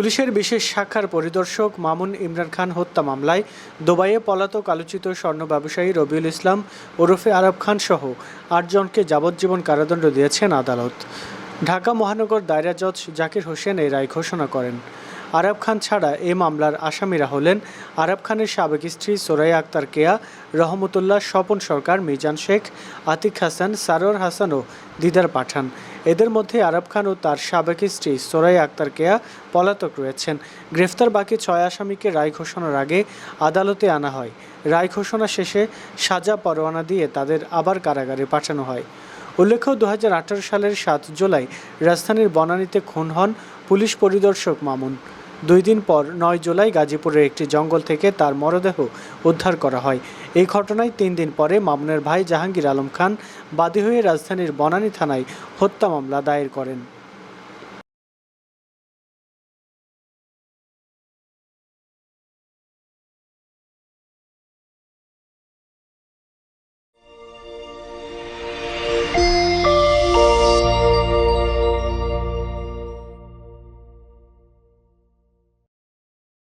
পুলিশের বিশেষ শাখার পরিদর্শক মামুন ইমরান খান হত্যা মামলায় দুবাইয়ে পলাতক আলোচিত স্বর্ণ ব্যবসায়ী রবিউল ইসলাম ওরফে আরব খান সহ আটজনকে যাবজ্জীবন কারাদণ্ড দিয়েছেন আদালত। ঢাকা মহানগর দায়রা জজ জাকির হোসেন এই রায় ঘোষণা করেন। আরব খান ছাড়া এ মামলার আসামিরা হলেন আরব খানের সাবেক স্ত্রী সোরাইয়া আক্তার কেয়া, রহমতুল্লাহ স্বপন সরকার, মিজান শেখ, আতিক হাসান, সারোয়ার হাসান ও দিদার পাঠান। এদের মধ্যে আরব খান ও তার সাবেক স্ত্রী সোরাইয়া আক্তার কেয়া পলাতক রয়েছেন। গ্রেফতার বাকি ছয় আসামিকে রায় ঘোষণার আগে আদালতে আনা হয়। রায় ঘোষণা শেষে সাজা পরোয়ানা দিয়ে তাদের আবার কারাগারে পাঠানো হয়। উল্লেখ্য দু হাজার আঠারো সালের সাত জুলাই রাজধানীর বনানীতে খুন হন পুলিশ পরিদর্শক মামুন। দুই দিন পর নয় জুলাই গাজীপুরের একটি জঙ্গল থেকে তার মরদেহ উদ্ধার করা হয়। এই ঘটনায় তিন দিন পরে মামুনের ভাই জাহাঙ্গীর আলম খান বাদী হয়ে রাজধানীর বনানী থানায় হত্যা মামলা দায়ের করেন।